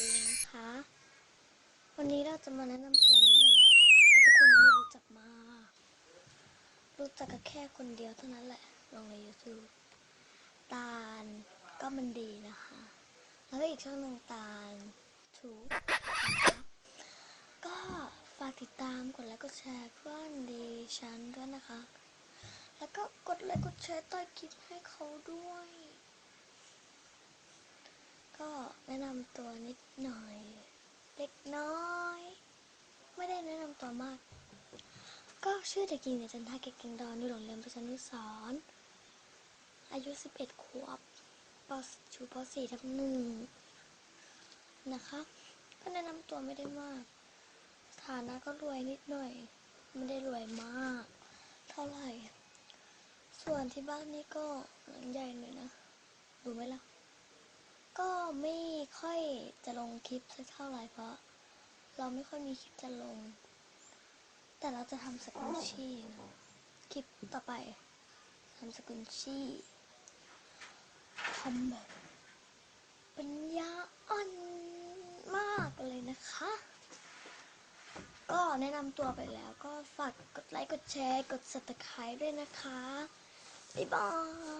ดีนะคะ วันนี้เราจะมาแนะนำตัวนิดหน่อยเพราะทุกคนไม่รู้จักมา รู้จักกันแค่คนเดียวเท่านั้นแหละ ลงใน YouTube ตาลก็มันดีนะคะ แล้วก็อีกช่องหนึ่งตาลทูนะคะก็ฝากติดตามกดไลค์กดแชร์เพื่อนดีฉันด้วยนะคะ แล้วก็กดไลค์กดแชร์ใต้คลิปให้เขาด้วย ก็แนะนำตัวนิดหน่อย เล็กน้อย ไม่ได้แนะนำตัวมาก ก็ชื่อเด็กหญิงเนจันทาเกตเกงดอนอยู่โรงเรียนประชานุสรอายุ 11 ขวบปชูป .4 ทับหนึ่งนะคะ ก็แนะนำตัวไม่ได้มาก ฐานะก็รวยนิดหน่อย ไม่ได้รวยมาก เท่าไหร่ ส่วนที่บ้านนี่ก็หลังใหญ่หน่อยนะ ดูไหมล่ะ ก็ไม่ค่อย จะลงคลิปสักเท่าไหร่เพราะ เราไม่ค่อยมีคลิปจะลง แต่เราจะทำสกุลชี่นะคลิปต่อไปทำสกุลชี่ทำแบบปัญญาอ่อนมากเลยนะคะ ก็แนะนำตัวไปแล้วก็ฝากกดไลค์ กดแชร์ กด subscribe ด้วยนะคะ บ๊ายบาย